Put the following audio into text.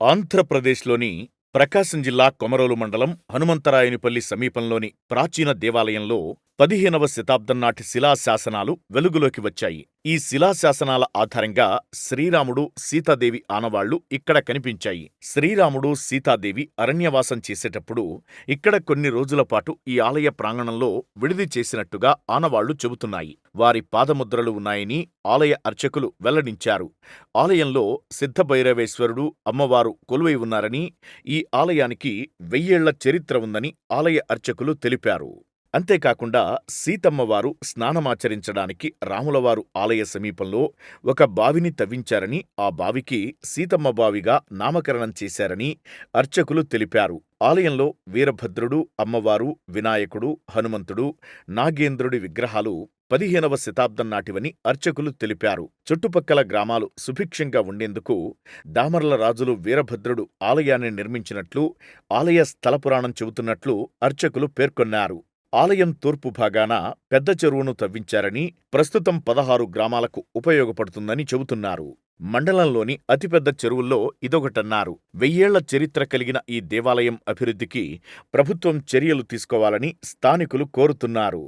ఆంధ్రప్రదేశ్లోని ప్రకాశం జిల్లా కొమరోలు మండలం హనుమంతరాయునిపల్లి సమీపంలోని ప్రాచీన దేవాలయంలో పదిహేనవ శతాబ్దం నాటి శిలాశాసనాలు వెలుగులోకి వచ్చాయి. ఈ శిలాశాసనాల ఆధారంగా శ్రీరాముడు, సీతాదేవి ఆనవాళ్ళు ఇక్కడ కనిపించాయి. శ్రీరాముడు, సీతాదేవి అరణ్యవాసం చేసేటప్పుడు ఇక్కడ కొన్ని రోజుల పాటు ఈ ఆలయ ప్రాంగణంలో విడిది చేసినట్టుగా ఆనవాళ్ళు చెబుతున్నాయి. వారి పాదముద్రలు ఉన్నాయని ఆలయ అర్చకులు వెల్లడించారు. ఆలయంలో సిద్ధభైరవేశ్వరుడు, అమ్మవారు కొలువై ఉన్నారని, ఈ ఆలయానికి వెయ్యేళ్ళ చరిత్ర ఉందని ఆలయ అర్చకులు తెలిపారు. అంతేకాకుండా సీతమ్మవారు స్నానమాచరించడానికి రాములవారు ఆలయ సమీపంలో ఒక బావిని తవ్వించారని, ఆ బావికి సీతమ్మ బావిగా నామకరణం చేశారని అర్చకులు తెలిపారు. ఆలయంలో వీరభద్రుడు, అమ్మవారు, వినాయకుడు, హనుమంతుడు, నాగేంద్రుడి విగ్రహాలు పదిహేనవ శతాబ్దం నాటివని అర్చకులు తెలిపారు. చుట్టుపక్కల గ్రామాలు సుభిక్షంగా ఉండేందుకు దామర్ల రాజులు వీరభద్రుడు ఆలయాన్ని నిర్మించినట్లు ఆలయ స్థలపురాణం చెబుతున్నట్లు అర్చకులు పేర్కొన్నారు. ఆలయం తూర్పు భాగాన పెద్ద చెరువును తవ్వించారని, ప్రస్తుతం పదహారు గ్రామాలకు ఉపయోగపడుతుందని చెబుతున్నారు. మండలంలోని అతిపెద్ద చెరువుల్లో ఇదొకటన్నారు. వెయ్యేళ్ళ చరిత్ర కలిగిన ఈ దేవాలయం అభివృద్ధికి ప్రభుత్వం చర్యలు తీసుకోవాలని స్థానికులు కోరుతున్నారు.